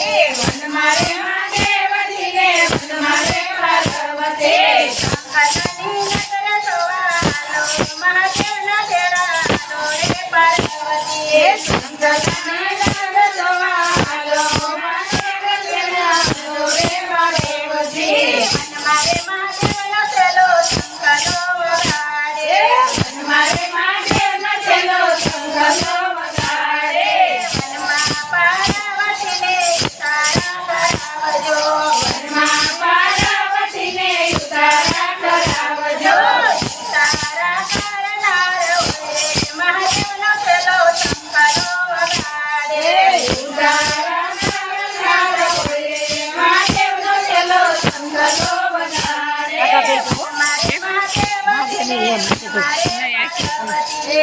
મારે